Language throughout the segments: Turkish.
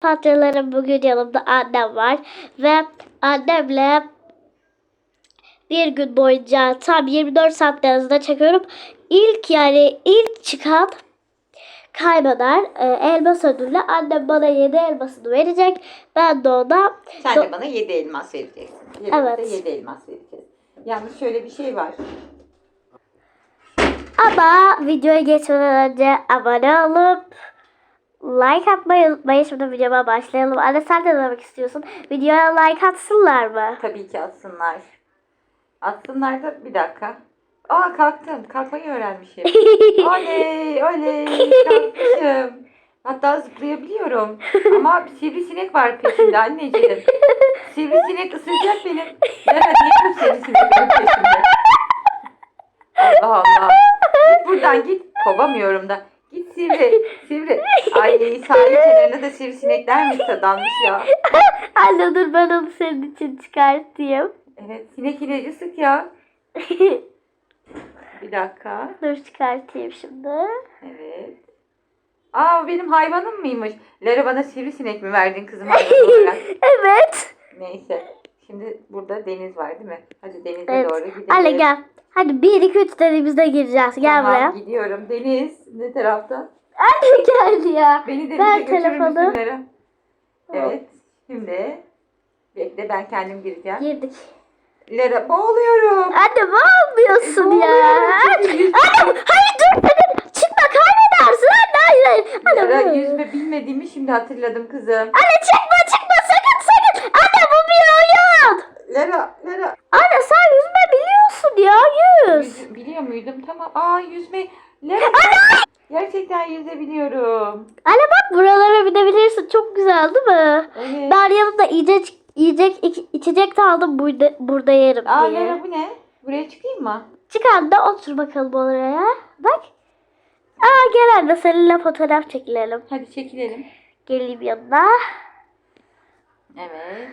Patronlarım bugün yanımda annem var ve annemle bir gün boyunca tam 24 saat arasında çekiyorum. İlk yani ilk çıkan kaybeder e, elmas ödülü. Annem bana 7 elmasını verecek. Ben de ona Sen de bana 7 elmas vereceksin. Evet. Evet. 7 elmas vereceğiz. Yalnız şöyle bir şey var. Ama videoya geçmeden önce abone olup like atmayı unutmayın. Şimdi videoma başlayalım. Anne sen de demek istiyorsun? Videoya like atsınlar mı? Tabii ki atsınlar. Atsınlar da bir dakika. Aa kalktım. Kalkmayı öğrenmişim. oley oley kalkmışım. Hatta zıplayabiliyorum. Ama bir sivrisinek var peşimde anneciğim. Sivrisinek ısıracak beni. Nerede yerim seni sivrisinek peşimde. Allah Allah. Git buradan git. Kovamıyorum da. Git sivri. Sivri. Ay sahil kenarında da sivrisinekler mi dadanmış ya. Anne dur ben onu senin için çıkartayım. Evet sinek ilacı sık ya. Bir dakika. dur çıkartayım şimdi. Evet. Aa benim hayvanım mıymış? Lara bana sivrisinek mi verdin kızım hayvan olarak? Evet. Neyse. Şimdi burada deniz var değil mi? Hadi denize Evet. doğru gidelim. Anne gel. Hadi 1 2 3 dediğimizde gireceğiz. Gel Tamam, buraya. gidiyorum. Deniz ne tarafta? Anne geldi ya. Beni de Ver bize götürür telefonu. Evet. Şimdi bekle ben kendim gireceğim. Girdik. Lara boğuluyorum. Anne ne yapıyorsun ya? Anne hayır dur. Çıkma kaybedersin. Anne hayır hayır. Lara yüzme bilmediğimi şimdi hatırladım kızım. Anne çıkma çıkma sakın sakın. Anne bu bir oyun. Lara, Lara. Anne sen yüzme biliyorsun ya yüz. Yüz, biliyor muydum? Tamam. Aa Lara. Gerçekten yüzebiliyorum. Anne bak buralara binebilirsin. Çok güzel değil mi? Evet. Ben yanımda yiyecek, yiyecek iç- içecek de aldım burada, burada yerim Aa diye. Lara bu ne? Buraya çıkayım mı? Çık anne otur bakalım oraya. Bak. Aa gel anne seninle fotoğraf çekilelim. Hadi çekilelim. Geleyim yanına. Evet.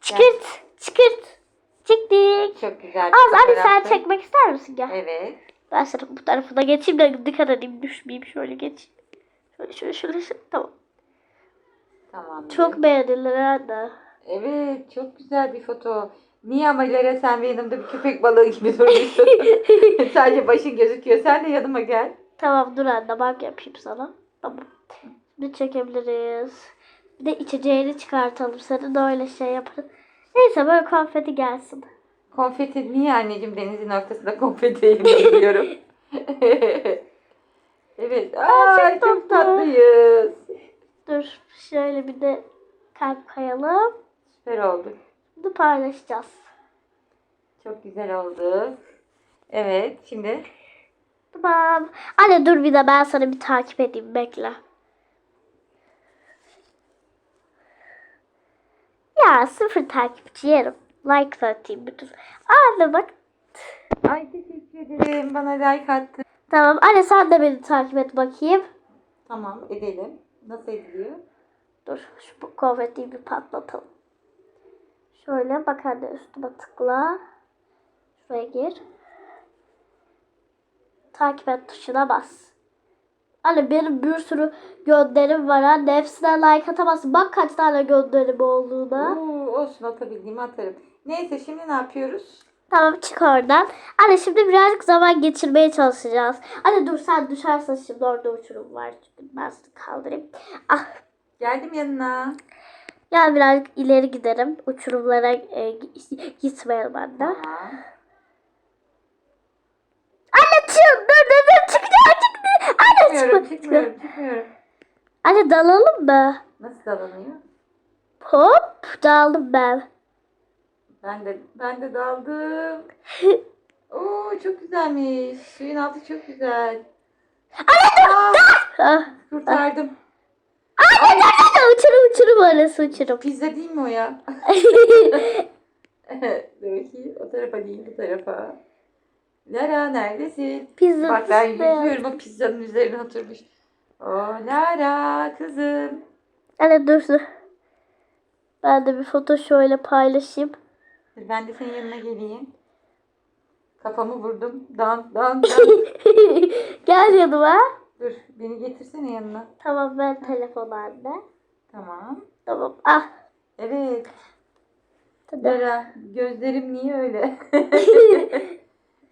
Çıkırt. Çıkırt. Çıktık. Çok güzel. Az anne sen çekmek ister misin gel. Evet. Ben sana bu tarafına geçeyim de dikkat edeyim düşmeyeyim şöyle geç. Şöyle şöyle şöyle, şöyle. tamam. Tamam. Çok beğendiler anne. Evet. Çok güzel bir foto. Niye ama Lara sen benim yanımda bir köpek balığı gibi durmuşsun? Sadece başın gözüküyor. Sen de yanıma gel. Tamam dur anne bak yapayım sana. Tamam. Bir çekebiliriz. Bir de içeceğini çıkartalım. Senin de öyle şey yaparız. Neyse böyle konfeti gelsin. Konfeti niye anneciğim denizin ortasında konfeti biliyorum. evet. Aa, çok çok, tatlı. tatlıyız. Dur şöyle bir de kalp kayalım. Süper oldu. Bunu paylaşacağız. Çok güzel oldu. Evet. Şimdi Tamam. Anne dur bir de ben sana bir takip edeyim. Bekle. Ya sıfır takipçi yerim. Like atayım bütün. Anne bak. Ay teşekkür ederim. Bana like attın. Tamam. Anne sen de beni takip et bakayım. Tamam edelim. Nasıl ediliyor? Dur şu bu konfetiyi bir patlatalım. Şöyle bak anne üstüme tıkla. Şuraya gir. Takip et tuşuna bas. Anne benim bir sürü gönderim var anne. Hepsine like atamazsın. Bak kaç tane gönderim olduğuna. Oo, olsun atabildiğimi atarım. Neyse şimdi ne yapıyoruz? Tamam çık oradan. Anne şimdi birazcık zaman geçirmeye çalışacağız. Anne dur sen düşersen şimdi orada uçurum var. Çünkü ben seni kaldırayım. Ah Geldim yanına. Gel birazcık ileri giderim. Uçurumlara e, gi- gitmeyelim anne. Tamam. Anne çık dur dur dur çıkacağım çıktı. Anne Çıkmıyorum, çıkma. çıkmıyorum, çıkmıyorum. Anne dalalım mı? Nasıl davranıyor? Hop daldım ben. Ben de ben de daldım. Oo çok güzelmiş. Suyun altı çok güzel. Aa, Ah. kurtardım. Dur dur dur uçurum uçurum orası uçurum. Pizza değil mi o ya? Dur bakayım. O tarafa değil bu tarafa. Lara neredesin? Pizza Bak ben yüzüyorum o pizzanın üzerine oturmuş. O Lara kızım. Anne dur dur. Ben de bir foto şöyle paylaşayım. Dur Ben de senin yanına geleyim. Kafamı vurdum. Dan dan dan. Gel yanıma. Dur beni getirsene yanına. Tamam ben telefon anne. Tamam. Tamam. Ah. Evet. Lara gözlerim niye öyle?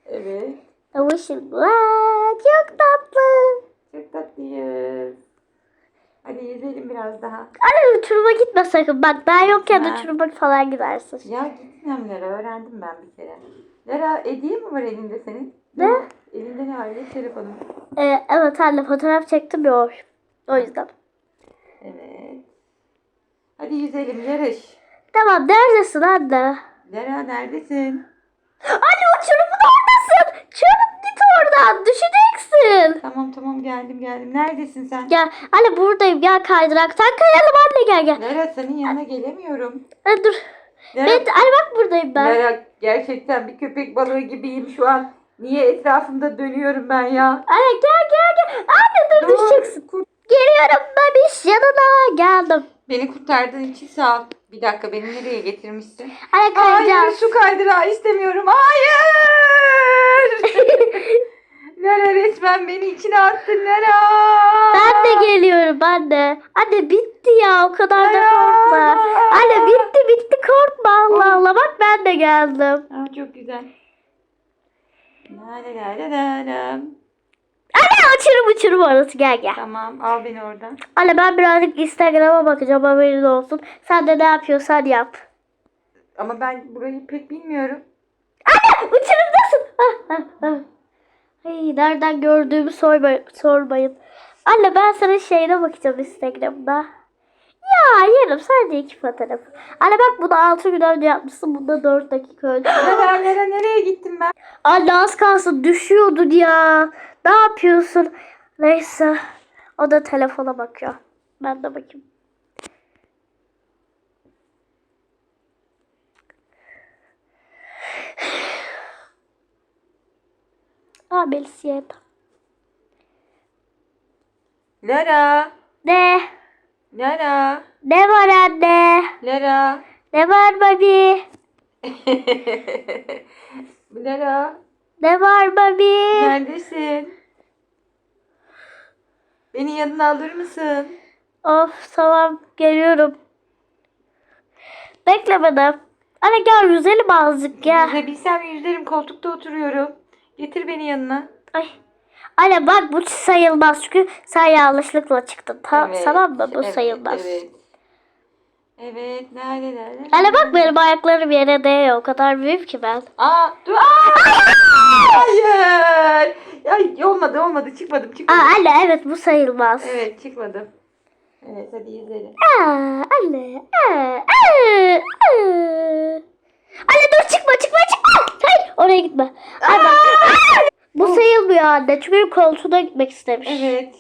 evet. Ama şimdi Aa, çok tatlı. Çok tatlıyız. Hadi yüzelim biraz daha. Anne uçuruma gitme sakın. Bak ben yokken uçuruma falan gidersin. Ya gitmem Lara öğrendim ben bir kere. Lara hediye mi var elinde senin? Ne? Elinde ne var? Ne telefonun? Ee, evet anne fotoğraf çektim ya o. O yüzden. Evet. Hadi yüzelim yarış. Tamam neredesin anne? Lara neredesin? Anne uçurumun oradasın. Çabuk git oradan. Düşeceksin. Tamam tamam geldim geldim. Neredesin sen? Gel. Anne buradayım. Gel kaydıraktan kayalım anne gel gel. Lara senin yanına gelemiyorum. Anne dur. Lara, Ben, anne bak buradayım ben. Lara gerçekten bir köpek balığı gibiyim şu an. Niye etrafımda dönüyorum ben ya? Anne gel gel gel. Anne dur, Dur, düşeceksin. kurt- Geliyorum babiş yanına geldim. Beni kurtardığın için sağ ol. Bir dakika beni nereye getirmişsin? Anne Hayır kayacağım. su kaydırağı istemiyorum. Hayır. Lara resmen beni içine attın Lara. Ben de geliyorum anne. Anne bitti ya o kadar da Lara. korkma. Anne bitti bitti korkma Allah bak ben de geldim. Aa, çok güzel. La la la la la la. Anne uçurum uçurum orası gel gel. Tamam al beni oradan. Anne ben birazcık Instagram'a bakacağım haberin olsun. Sen de ne yapıyorsan yap. Ama ben burayı pek bilmiyorum. Anne uçurumdasın. Ah, ah, ah. Ay, nereden gördüğümü sorma, sormayın. Anne ben sana şeyine bakacağım Instagram'da. Ya yerim sadece iki fotoğraf. Anne bak bunu 6 gün önce yapmışsın. Bunda 4 dakika önce. Lara Lara nereye gittim ben? Anne az kalsın düşüyordun ya. Ne yapıyorsun? Neyse. O da telefona bakıyor. Ben de bakayım. Aa Melisiyet. Lara. Ne? Lara. Ne var anne? Lara. Ne var babi? Lara. Ne var babi? Neredesin? Beni yanına alır mısın? Of tamam geliyorum. Bekle beni. Anne gel yüzelim azıcık ya. Yüzebilsem yüzerim koltukta oturuyorum. Getir beni yanına. Ay. Anne bak bu sayılmaz çünkü sen yanlışlıkla çıktın. Ta- Evet, Tamam mı? Bu evet, sayılmaz. Evet. Evet. La la. Anne bak benim ayaklarım yere değiyor. O kadar büyük ki ben. Aa, dur. Aa! Hayır. Ay, olmadı olmadı çıkmadım Aa çıkmadım. anne evet bu sayılmaz. Evet çıkmadım. Evet hadi yüzelim. Aa, anne. Aa, aa, aa. Anne dur çıkma çıkma çıkma. Hayır oraya gitme. Ay bak. Bu sayılmıyor anne. Çünkü koltuğuna gitmek istemiş. Evet.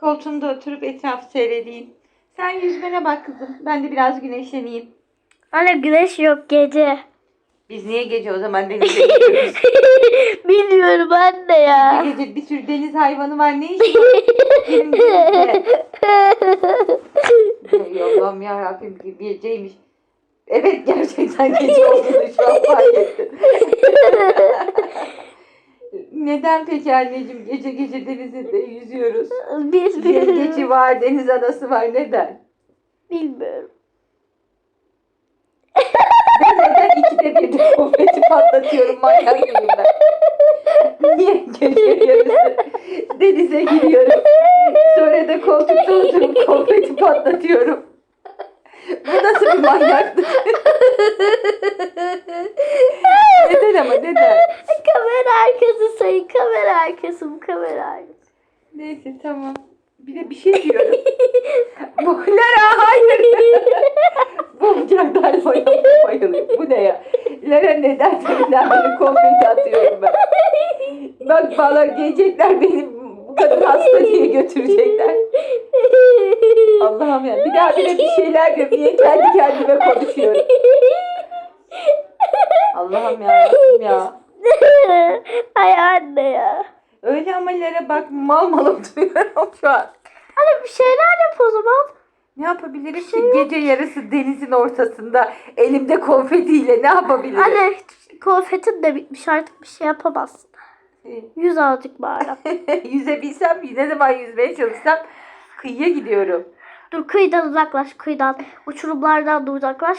Koltuğunda oturup etrafı seyredeyim. Sen yüzmene bak kızım. Ben de biraz güneşleneyim. Anne güneş yok gece. Biz niye gece o zaman denize gidiyoruz? Bilmiyorum anne ya. Bir gece bir sürü deniz hayvanı var. Ne işi var? Benim denizde. Allah'ım yarabbim bir geceymiş. Evet gerçekten gece olduğunu şu an fark ettim. Neden peki anneciğim gece gece denizde yüzüyoruz? Bilmiyorum. Yengeci var, deniz anası var. Neden? Bilmiyorum. Ben neden ikide bir de konfeti patlatıyorum manyak mıyım ben? Niye gece yarısı denize giriyorum. Sonra da koltukta oturup konfeti patlatıyorum. Bu nasıl bir manyaklık? neden ama neden? kamera arkası sayın kamera arkası bu kamera arkası. Neyse tamam. Bir de bir şey diyorum. Bu Lara hayır. Bu ocaklar bayılıyor bayılıyor. Bu ne ya? Lara neden deminden beri konfeti atıyorum ben. Bak bana gelecekler beni bu kadar hasta diye götürecekler. Allah'ım ya. Bir daha bile bir şeyler diyorum. Niye kendi kendime konuşuyorum? Allah'ım ya. Ya. Ay anne ya. Öyle ama Lara bak mal mal oturuyorum şu an. Anne bir şeyler yap o zaman. Ne yapabilirim ki gece yarısı denizin ortasında elimde konfetiyle ne yapabilirim? Anne konfetin de bitmiş artık bir şey yapamazsın. Yüz azıcık bari. Yüzebilsem ne zaman yüzmeye çalışsam kıyıya gidiyorum. Dur kıyıdan uzaklaş kıyıdan. Uçurumlardan da uzaklaş.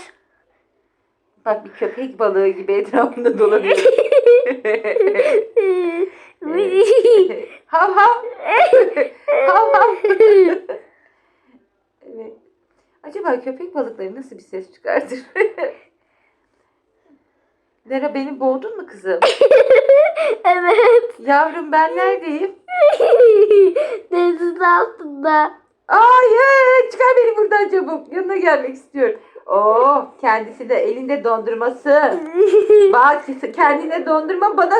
Bak bir köpek balığı gibi etrafında dolanıyor. hav hav. hav hav. Evet. Acaba köpek balıkları nasıl bir ses çıkartır? Lera beni boğdun mu kızım? evet. Yavrum ben neredeyim? Denizin altında. Hayır çıkar beni buradan çabuk. Yanına gelmek istiyorum. Oo kendisi de elinde dondurması. Bak kendine dondurma bana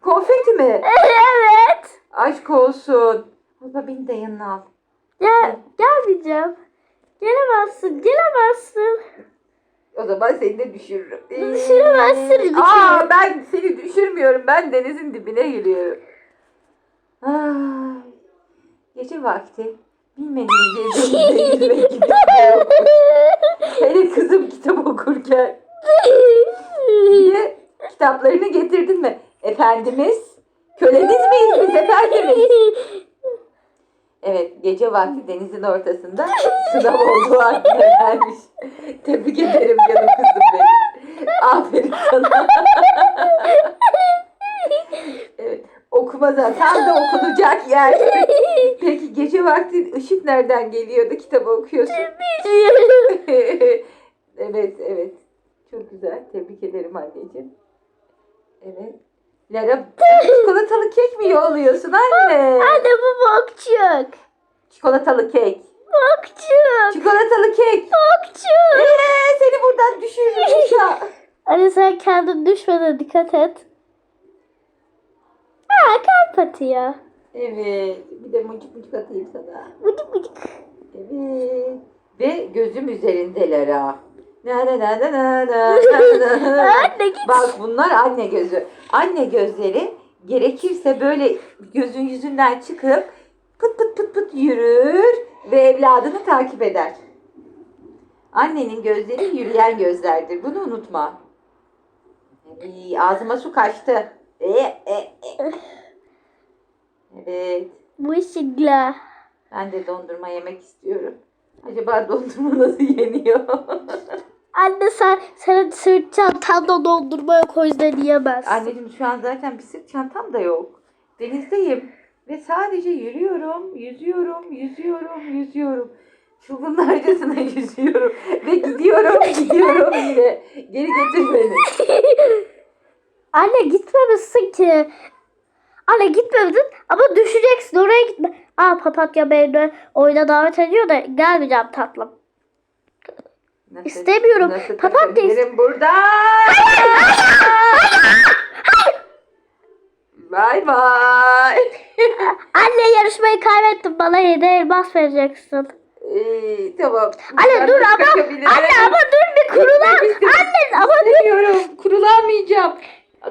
konfeti mi? evet. Aşk olsun. Baba beni de yanına al. Gel, gelmeyeceğim. Gelemezsin, gelemezsin. O zaman seni de düşürürüm. Düşüremezsin kere. Aa ben seni düşürmüyorum. Ben denizin dibine giriyorum. Ay, gece vakti bilmediğim denizde yüzmek gidiyorum. Hele kızım kitap okurken. De kitaplarını getirdin mi? Efendimiz? Köleniz miyiz biz efendimiz? Evet, gece vakti denizin ortasında sınav olduğu aklına gelmiş. Tebrik ederim canım kızım benim. Aferin sana. evet, okuma da tam da okunacak yer. Peki gece vakti ışık nereden geliyordu kitabı okuyorsun? evet, evet. Çok güzel. Tebrik ederim anneciğim. Evet. Lara çikolatalı kek mi yolluyorsun anne? Anne bu bokçuk. Çikolatalı kek. Bokçuk. Çikolatalı kek. Bokçuk. Ee, seni buradan düşürürüm. Anne sen kendin düşmene dikkat et. Ha kalp atıyor. Evet. Bir de mucuk mucuk atayım sana. Bıcık bıcık. Evet. Ve gözüm üzerinde Lara. Na na na na na na na na. Anne git. Bak bunlar anne gözü. Anne gözleri gerekirse böyle gözün yüzünden çıkıp pıt pıt pıt pıt yürür ve evladını takip eder. Annenin gözleri yürüyen gözlerdir. Bunu unutma. Ay, ağzıma su kaçtı. E, e, e. Evet. Bu işinle. Ben de dondurma yemek istiyorum. Acaba dondurma nasıl yeniyor? Anne sen senin sırt çantanda dondurma yok o yüzden yiyemezsin. Anneciğim şu an zaten bir sırt çantam da yok. Denizdeyim ve sadece yürüyorum, yüzüyorum, yüzüyorum, yüzüyorum. Çılgınlarcasına yüzüyorum ve gidiyorum, gidiyorum yine. Geri getir beni. Anne gitmemişsin ki. Anne gitmedin ama düşeceksin oraya gitme. Aa papatya beni oyuna davet ediyor da gelmeyeceğim tatlım. Nasıl- İstemiyorum. Nasıl Papatya kaçabilirim buradan? Bay bay. Anne yarışmayı kaybettim bana yedi elmas vereceksin. Ee, tamam. Anne dur ama anne ama dur bir kurulan. Anne ama dur. İstemiyorum.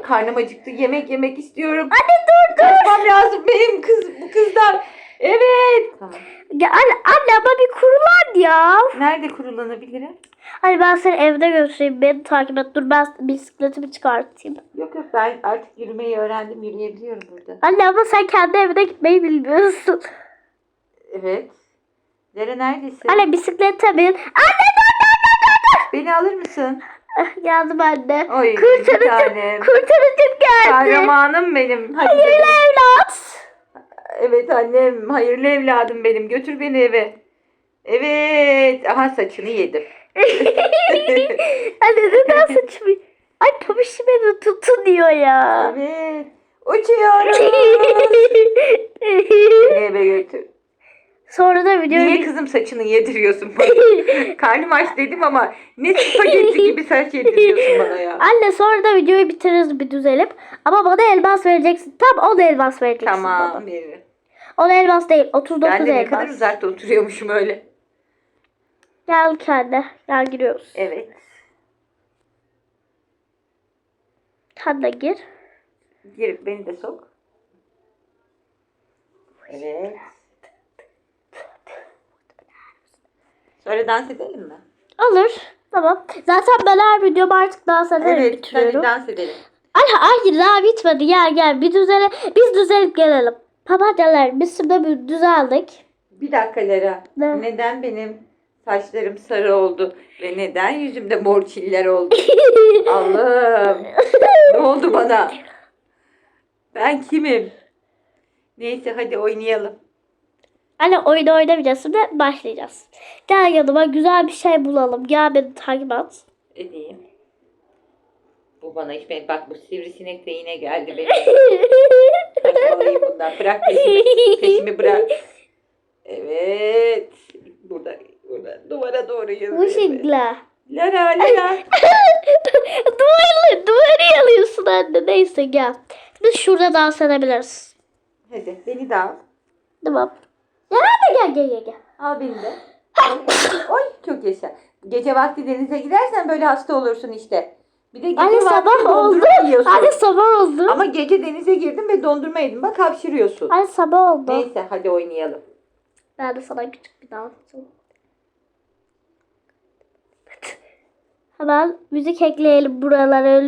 Karnım acıktı. Yemek yemek istiyorum. Anne dur dur. Kaçmam lazım benim kız bu kızdan. Evet. Tamam. Ya anne, anne ama bir kurulan ya. Nerede kurulanabilirim? Hani ben seni evde götüreyim beni takip et. Dur ben bisikletimi çıkartayım. Yok yok ben artık yürümeyi öğrendim. Yürüyebiliyorum burada. Anne ama sen kendi evine gitmeyi bilmiyorsun. Evet. Dere neredesin? Anne bisiklete bin. Anne dur dur dur dur. Beni alır mısın? Geldim anne. Oy, kurtarıcım, tanem. kurtarıcım geldi. Kahramanım benim. Hadi Hayırlı gidelim. evlat. Evet annem. Hayırlı evladım benim. Götür beni eve. Evet. Aha saçını yedim. Anne neden saçımı... Ay pabuçu beni tutun diyor ya. Evet. Uçuyorum. Beni eve götür. Sonra da videoyu... Niye kızım saçını yediriyorsun bana? Karnım aç dedim ama ne spagetti gibi saç yediriyorsun bana ya. Anne sonra da videoyu bitiririz bir düzelip. Ama bana elmas vereceksin. Tam 10 elmas vereceksin. bana. Tamam veririm. 10 elmas değil. 39 Ben de ne elmas. kadar uzakta oturuyormuşum öyle. Gel kendi. Gel giriyoruz. Evet. Sen de gir. Gir beni de sok. Evet. Sonra dans edelim mi? Olur. Tamam. Zaten ben her videomu artık dans ederek Evet, bitiriyorum. hadi dans edelim. Ay hayır daha bitmedi. Gel gel. Bir düzele, biz düzelip gelelim. Papatyalar biz şimdi bir düzeldik. Bir dakika Lara. Ne? Neden benim saçlarım sarı oldu ve neden yüzümde mor çiller oldu? Allah'ım. ne oldu bana? Ben kimim? Neyse hadi oynayalım. Anne oyunu oynamayacağız şimdi başlayacağız. Gel yanıma güzel bir şey bulalım. Gel beni takip et. Edeyim. Bu bana hiç bak bu sivrisinek de yine geldi benim. Saçmalayayım bundan. Bırak peşimi. Peşimi bırak. Evet. Burada, burada duvara doğru Bu yazıyor. şekilde. Lara, Lara. duvarı, duvarı yalıyorsun anne. Neyse gel. Biz şurada dans edebiliriz. Hadi beni de al. Tamam. Gel gel gel gel. Al beni de. Oy çok yaşa. Gece vakti denize gidersen böyle hasta olursun işte. Bir de gece Anne vakti sabah oldu. dondurma yiyorsun. Anne sabah oldu. Ama gece denize girdim ve dondurma yedim. Bak hapşırıyorsun. Anne sabah oldu. Neyse hadi oynayalım. Ben de sana küçük bir dans yapayım. Hemen müzik ekleyelim buralara.